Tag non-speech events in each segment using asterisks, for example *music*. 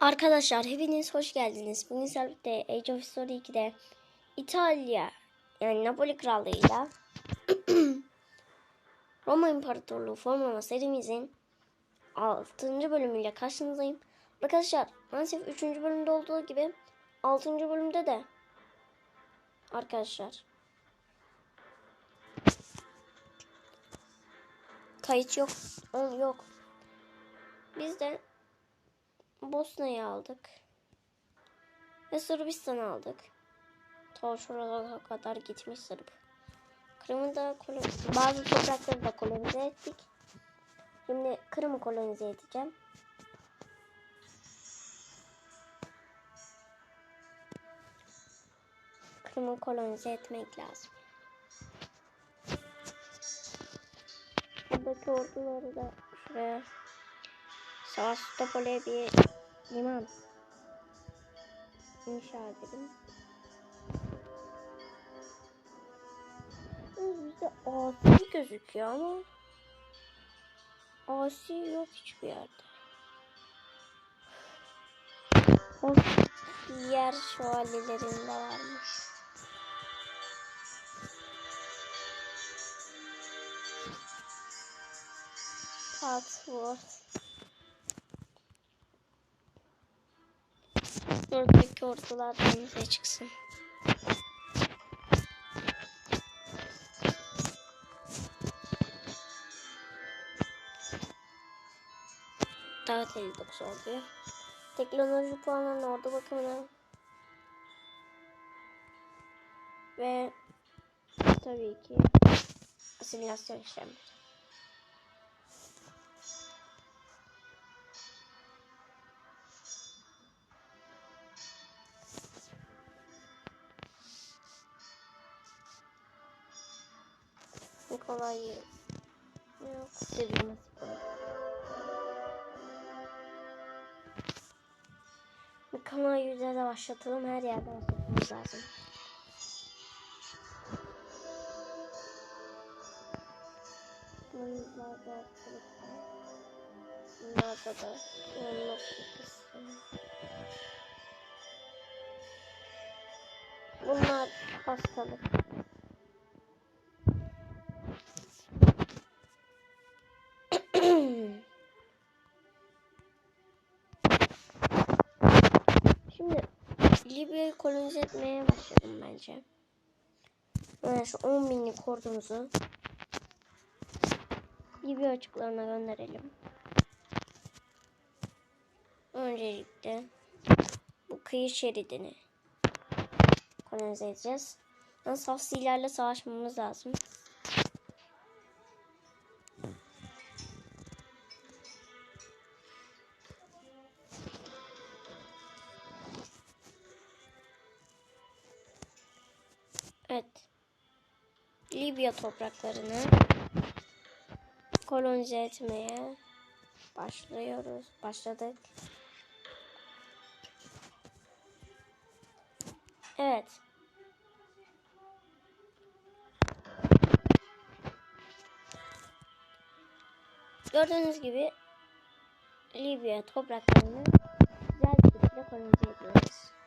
Arkadaşlar hepiniz hoş geldiniz. Bugün sizlerle Age of History 2'de İtalya yani Napoli Krallığı'yla *clears throat* Roma İmparatorluğu formlama serimizin 6. bölümüyle karşınızdayım. Arkadaşlar maalesef 3. bölümde olduğu gibi 6. bölümde de arkadaşlar kayıt yok. On yok. Biz de Bosna'yı aldık. Ve Sırbistan'ı aldık. Ta kadar gitmiş Sırp. Kırım'ı da bazı toprakları da kolonize ettik. Şimdi Kırım'ı kolonize edeceğim. Kırım'ı kolonize etmek lazım. Buradaki orduları da şuraya Sevastopol'e bir liman inşa edelim. Bizde asi gözüküyor ama asi yok hiçbir yerde. O yer şövalyelerinde varmış. Patworth. Buradaki ordular denize çıksın. Dağıt 59 oldu. Teknoloji puanlarına ordu bakımına ve tabii ki asimilasyon işlemleri. Nikolay yok. Sevilmesi falan. Nikolay yüzde de başlatalım. Her yerde başlatmamız lazım. Bu yüzlerde. Bunlarda da. Bunlar hastalık. Etmeye başladım bence. Böyle şu 10 binlik ordumuzu Libya açıklarına gönderelim. Öncelikle bu kıyı şeridini kolonize edeceğiz. Yani Safsilerle savaşmamız lazım. Libya topraklarını kolonize etmeye başlıyoruz. Başladık. Evet. Gördüğünüz gibi Libya topraklarını güzel bir şekilde kolonize ediyoruz.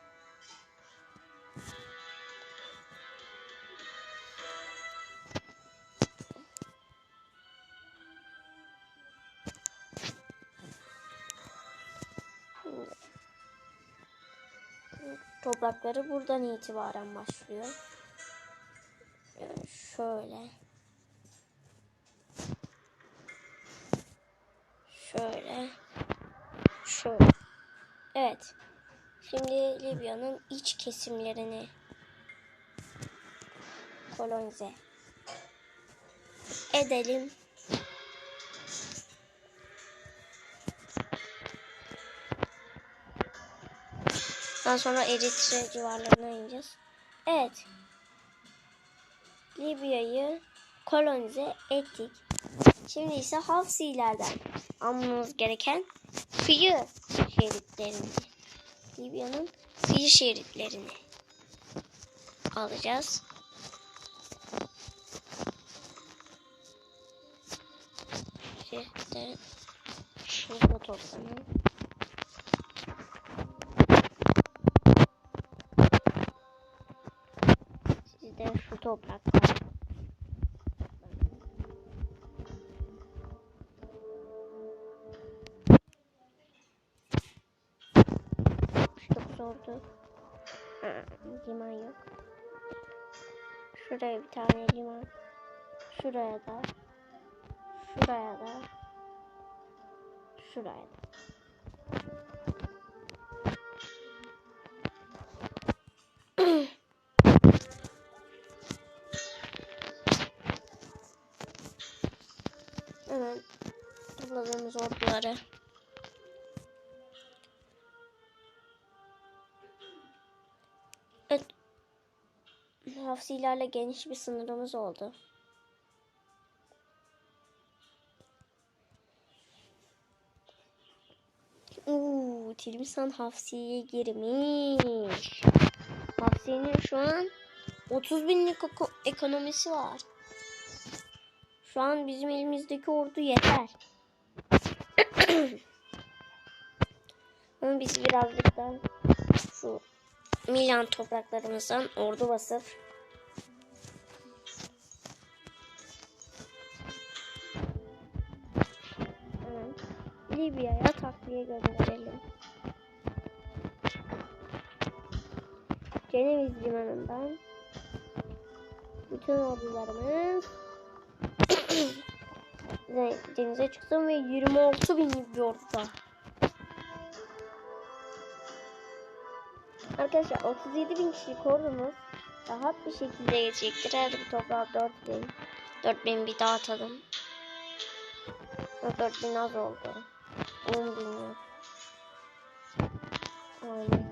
Toprakları buradan itibaren başlıyor. Şöyle. Şöyle. Şöyle. Evet. Şimdi Libya'nın iç kesimlerini kolonize edelim. Daha sonra Eritre civarlarına ineceğiz. Evet. Libya'yı kolonize ettik. Şimdi ise Hafsilerden almamız gereken kıyı şeritlerini. Libya'nın kıyı şeritlerini alacağız. Şeritlerin şurada toplanın. Topraklar. Çok zordu. Liman yok. Şuraya bir tane liman. Şuraya da. Şuraya da. Şuraya da. Hemen *clears throat* *clears throat* orduları Evet. Hafsilerle geniş bir sınırımız oldu. Uuu, Tilmisan Hafsi'ye girmiş. Hafsi'nin şu an 30 binlik eko- ekonomisi var. Şu an bizim elimizdeki ordu yeter. Ama biz birazcık daha şu Milan topraklarımızdan ordu basıp Libya'ya takviye gönderelim. Ceneviz limanından bütün ordularımız *clears throat* denize çıksın ve 26 binlik bir orduda. Arkadaşlar 37 bin kişilik ordumuz rahat bir şekilde geçecektir. Hadi bu toprağı 4 bin. 4 bin bir dağıtalım. 4 bin az oldu. 10 bin yok. Aynen.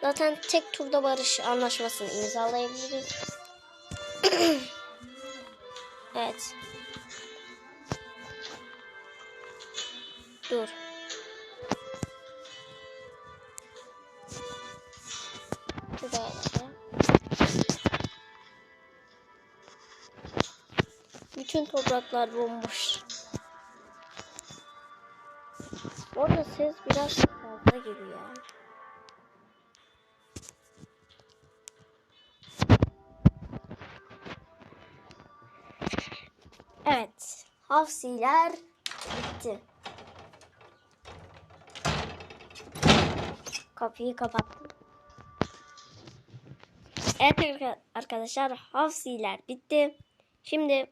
Zaten tek turda barış anlaşmasını imzalayabiliriz. *clears throat* evet. Dur. Şuraya. Bütün topraklar bomboş. Orada ses biraz fazla geliyor. Evet. Hafsiler bitti. Kapıyı kapattım. Evet arka- arkadaşlar Hafsiler bitti. Şimdi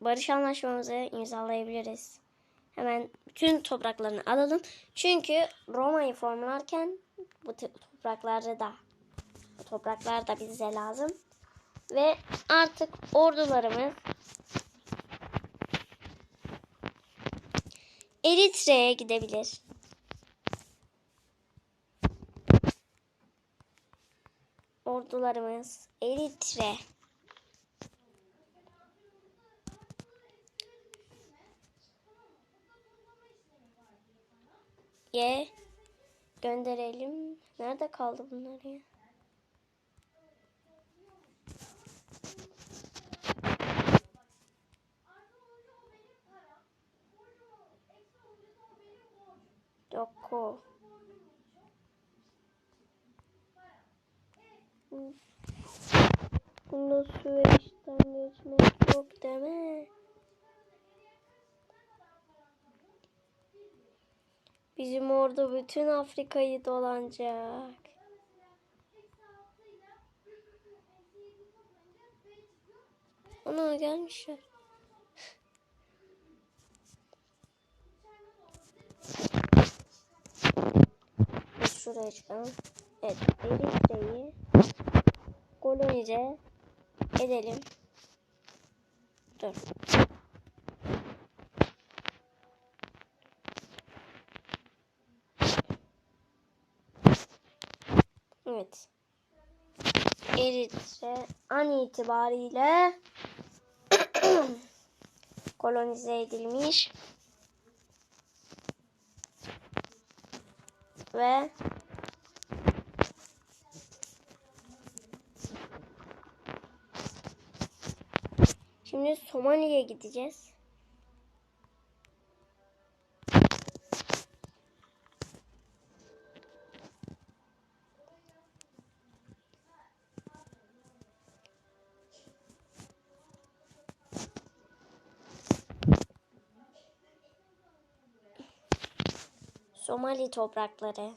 barış anlaşmamızı imzalayabiliriz. Hemen bütün topraklarını alalım. Çünkü Roma'yı formlarken bu toprakları da topraklar da bize lazım. Ve artık ordularımız Eritre'ye gidebilir. Ordularımız Eritre. Ye gönderelim. Nerede kaldı bunlar ya? Yok o. Bunda Süveyş'ten geçmek yok deme. Bizim orada bütün Afrika'yı dolanacak. Ana gelmişler. Biz şuraya çıkalım. Evet, Eritre'yi kolonize edelim. Dur. Evet. Eritre an itibariyle *clears throat* kolonize edilmiş ve Şimdi Somali'ye gideceğiz. Somali toprakları.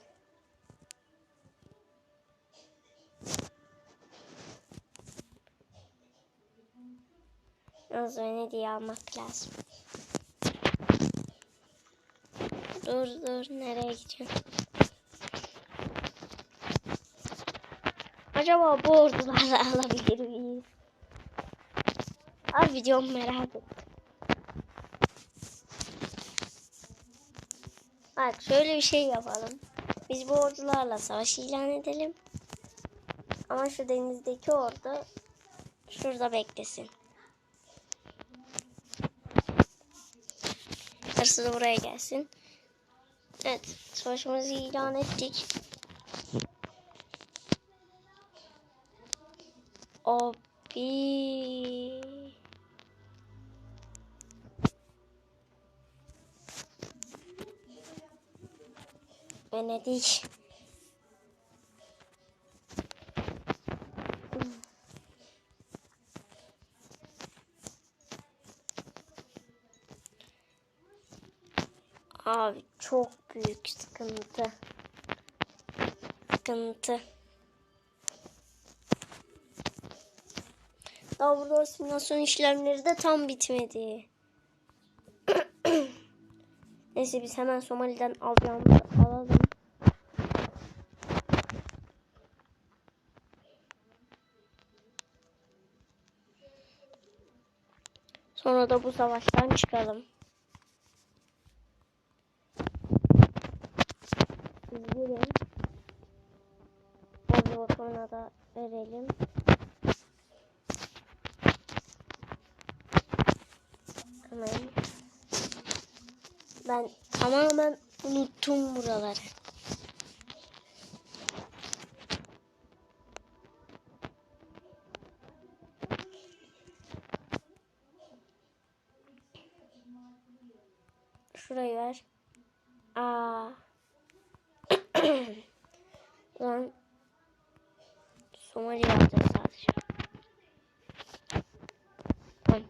Yalnız Venedik'i almak lazım. Dur dur nereye gidiyorsun? Acaba bu ordularla *laughs* alabilir miyiz? Abi videomu merak ettim. Bak şöyle bir şey yapalım. Biz bu ordularla savaş ilan edelim. Ama şu denizdeki ordu şurada beklesin. Hırsız buraya gelsin. Evet, savaşımızı ilan ettik. Abi. Venedik. Abi çok büyük sıkıntı. Sıkıntı. Daha burada simülasyon işlemleri de tam bitmedi. *clears throat* Neyse biz hemen Somali'den alacağımızı alalım. Sonra da bu savaştan çıkalım. Onu sonra da verelim. Hemen. Ben tamamen unuttum buraları. Şurayı ver. Aa. *clears throat* Lan Somali alacağız sadece. Tamam.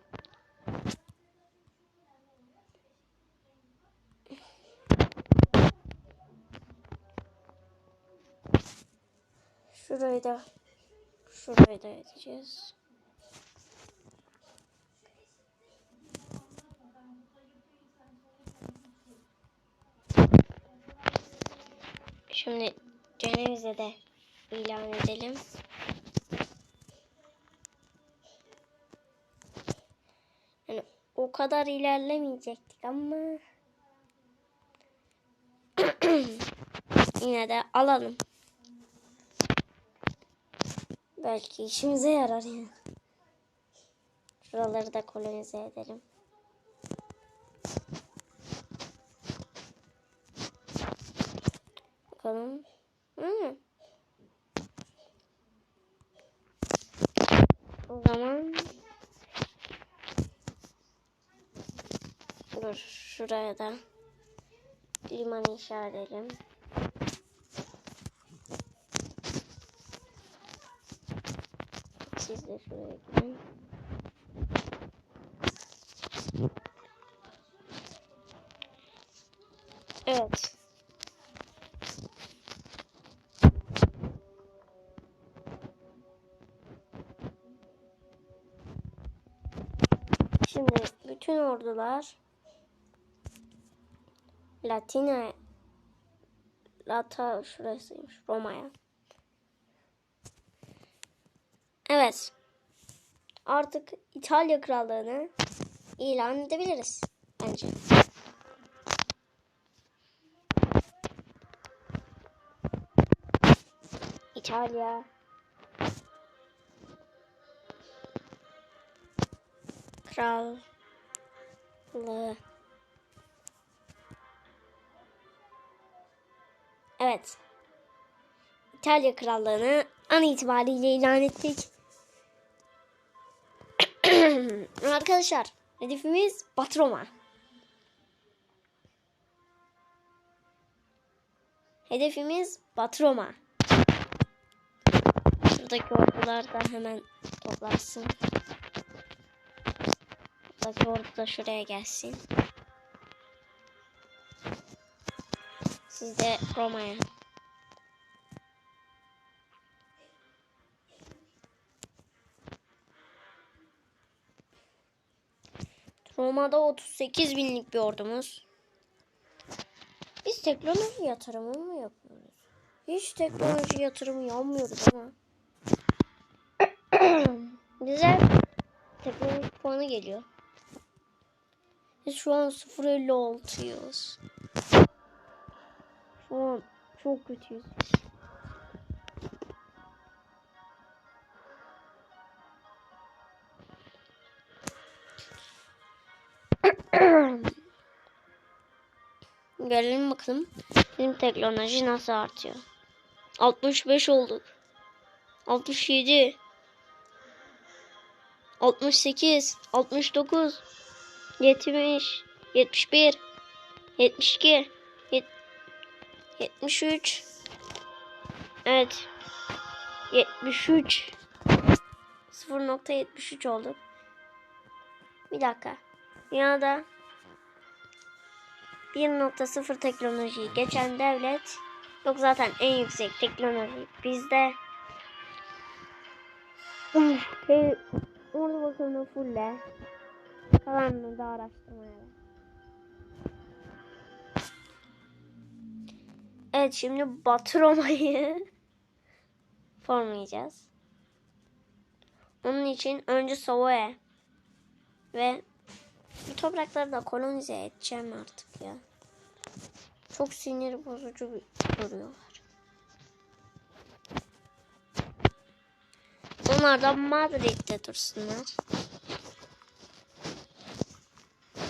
Şurayı da şurayı da edeceğiz. Şimdi Ceneviz'e de ilan edelim. Yani o kadar ilerlemeyecektik ama *clears throat* yine de alalım. Belki işimize yarar yani. Şuraları da kolonize edelim. Bakalım. Hmm. O zaman dur şuraya da liman inşa edelim. Siz de şuraya gidin. Evet. Bütün ordular Latina Lata şurasıymış Roma'ya. Evet. Artık İtalya krallığını ilan edebiliriz bence. İtalya Evet. İtalya krallığını an itibariyle ilan ettik. *clears throat* Arkadaşlar hedefimiz Batroma. Hedefimiz Batroma. Buradaki ordular da hemen toplansın. Buradaki ordu da şuraya gelsin. Siz de Roma'ya. Roma'da 38 binlik bir ordumuz. Biz teknoloji yatırımı mı yapıyoruz? Hiç teknoloji yatırımı yapmıyoruz ama. *coughs* Bize teknoloji puanı geliyor. Biz şu an 0.56'yız. Şu an çok kötüyüz. *clears throat* Gelelim bakalım. Bizim teknoloji nasıl artıyor. 65 olduk. 67 68 69 70 71 72 yet- 73 Evet 73 0.73 olduk. Bir dakika. Dünyada 1.0 teknolojiyi geçen devlet yok zaten en yüksek teknoloji bizde. Hey, orada bakalım fulle. Kalanını da araştırmaya. Evet şimdi Batı Roma'yı *laughs* formlayacağız. Onun için önce Savoya ve bu toprakları da kolonize edeceğim artık ya. Çok sinir bozucu duruyorlar. Onlar da Madrid'de dursunlar.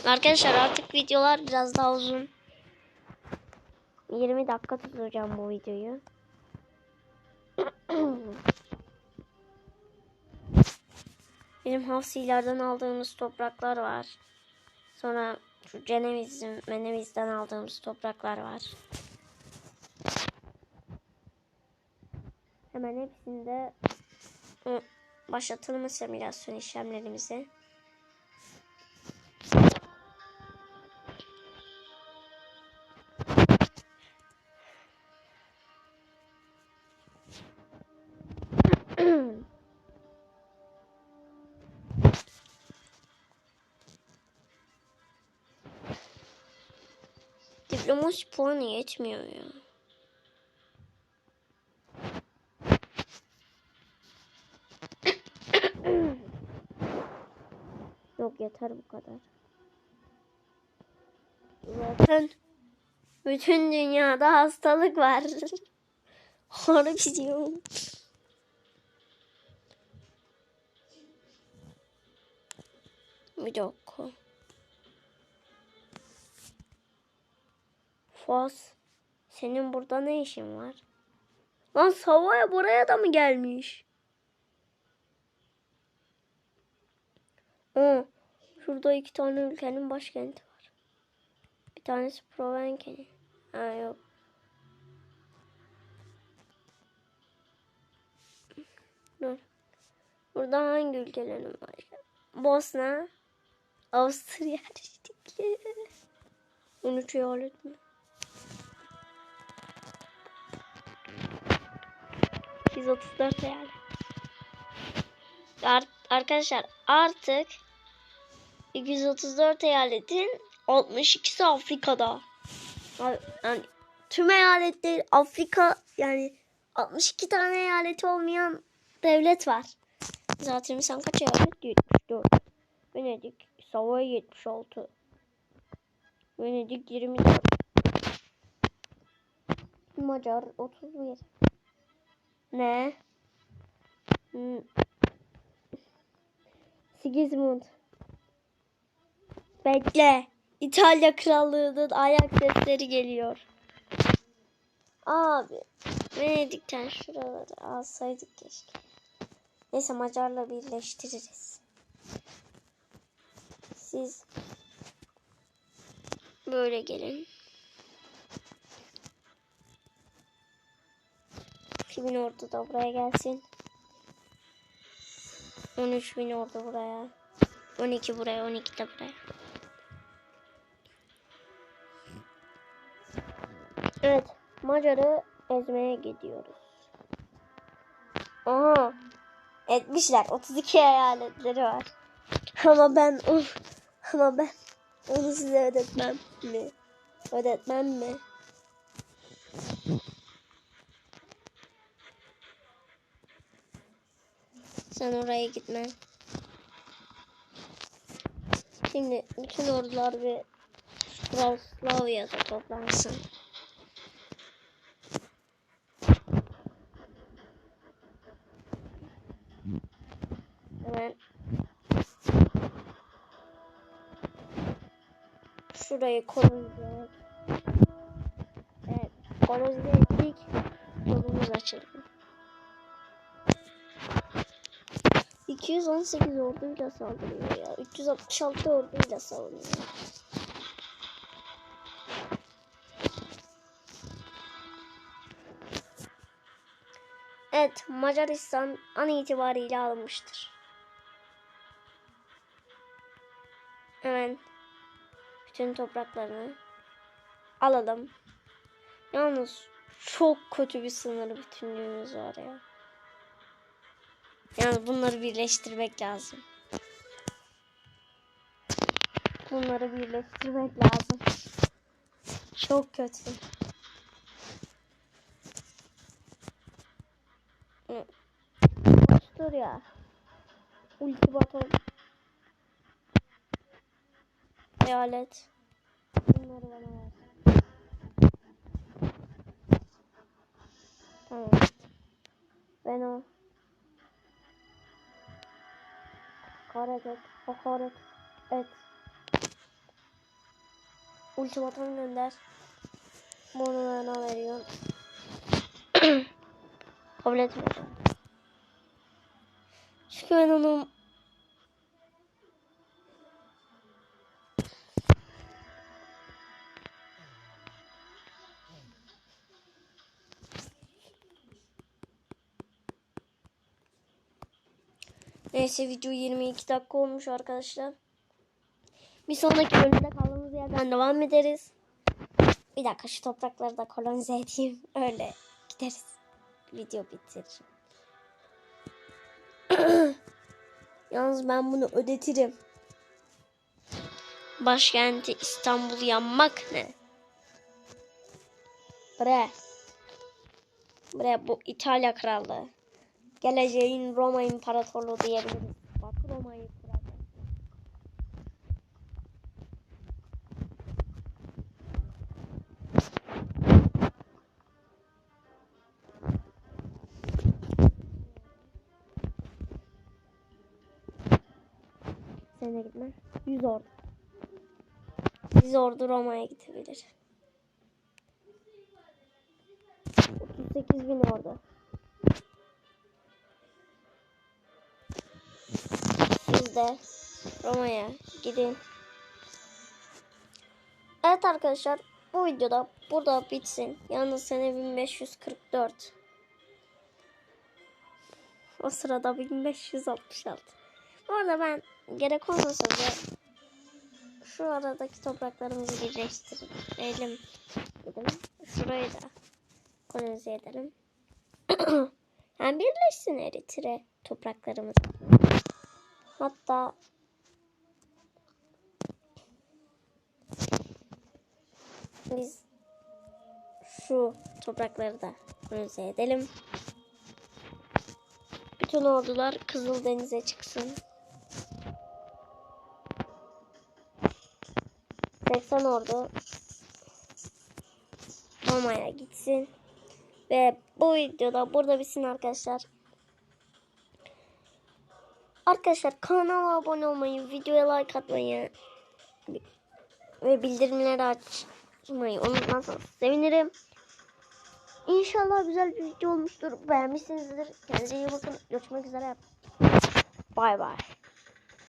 Arkadaşlar artık videolar biraz daha uzun. 20 dakika tutacağım bu videoyu. *clears throat* Benim Havsilerden aldığımız topraklar var. Sonra şu Ceneviz'in, Meneviz'den aldığımız topraklar var. Hemen hepsinde başlatalım simülasyon işlemlerimizi. Diplomasi puanı yetmiyor ya. Yok yeter bu kadar. Zaten bütün dünyada hastalık var. *laughs* Harbi diyorum. Bir dakika. Fas. Senin burada ne işin var? Lan Savaya buraya da mı gelmiş? Aa, şurada iki tane ülkenin başkenti var. Bir tanesi Provenke'nin. Ha yok. Dur. Burada hangi ülkelerin var? Bosna, Avusturya, *laughs* Riştikli. Unutuyor lütfen. 834 yani. Ar arkadaşlar artık 234 eyaletin 62'si Afrika'da. Yani tüm eyaletler Afrika yani 62 tane eyaleti olmayan devlet var. Zaten sen kaç eyalet? 74. Venedik, Savoy 76. Venedik 24. Macar 31. Ne? Sigismund. Bekle. İtalya krallığının ayak sesleri geliyor. Abi. Venedik'ten şuraları alsaydık keşke. Neyse Macar'la birleştiririz. Siz böyle gelin. 2000 ordu da buraya gelsin. 13 bin ordu buraya. 12 buraya, 12 de buraya. Evet. Macar'ı ezmeye gidiyoruz. Aha. Etmişler. 32 eyaletleri var. Ama ben o ama ben onu size ödetmem mi? Ödetmem mi? Sen oraya gitme. Şimdi bütün ordular bir Praslavya'da toplansın. Hemen şurayı kolonize Evet, kolonize ettik. Yolumuz açıldı. 218 orduyla saldırıyor ya. 366 orduyla savunuyor. Evet, Macaristan an itibariyle alınmıştır. Hemen bütün topraklarını alalım. Yalnız çok kötü bir sınır bütünlüğümüz var ya. Yani bunları birleştirmek lazım. Bunları birleştirmek lazım. Çok kötü. Avusturya. Ultimatum. Eyalet. Bunları bana ver. Tamam. Ben o. Hakaret et. Et. Ultimatum gönder. Bunu bana veriyorum. *clears throat* Kabul etmedim. Çünkü ben onu Neyse video 22 dakika olmuş arkadaşlar. Bir sonraki bölümde kaldığımız yerden devam ederiz. Bir dakika şu toprakları da kolonize edeyim. *laughs* Öyle gideriz. Video bitiririm. *clears throat* Yalnız ben bunu ödetirim. Başkenti İstanbul yanmak ne? Bre. Bre bu İtalya krallığı. Geleceğin Roma İmparatorluğu diyebiliriz. Bak Roma'yı kuracak. Sen de gitme. 100 ordu. 100 ordu Roma'ya gidebilir. 38 bin ordu. Siz de Roma'ya gidin. Evet arkadaşlar bu videoda burada bitsin. Yalnız sene 1544. O sırada 1566. Bu arada ben gerek olmasa da şu aradaki topraklarımızı birleştirelim. Dedim. Şurayı da kolonize edelim. *clears throat* yani birleşsin Eritre topraklarımız. Hatta biz şu toprakları da kolonize edelim. Bütün ordular Kızıldeniz'e çıksın. 80 ordu Roma'ya gitsin. Ve bu videoda burada bitsin arkadaşlar. Arkadaşlar kanala abone olmayı, videoya like atmayı ve bildirimleri açmayı unutmazsanız sevinirim. İnşallah güzel bir video olmuştur. Beğenmişsinizdir. Kendinize iyi bakın. Görüşmek üzere. Bay bay.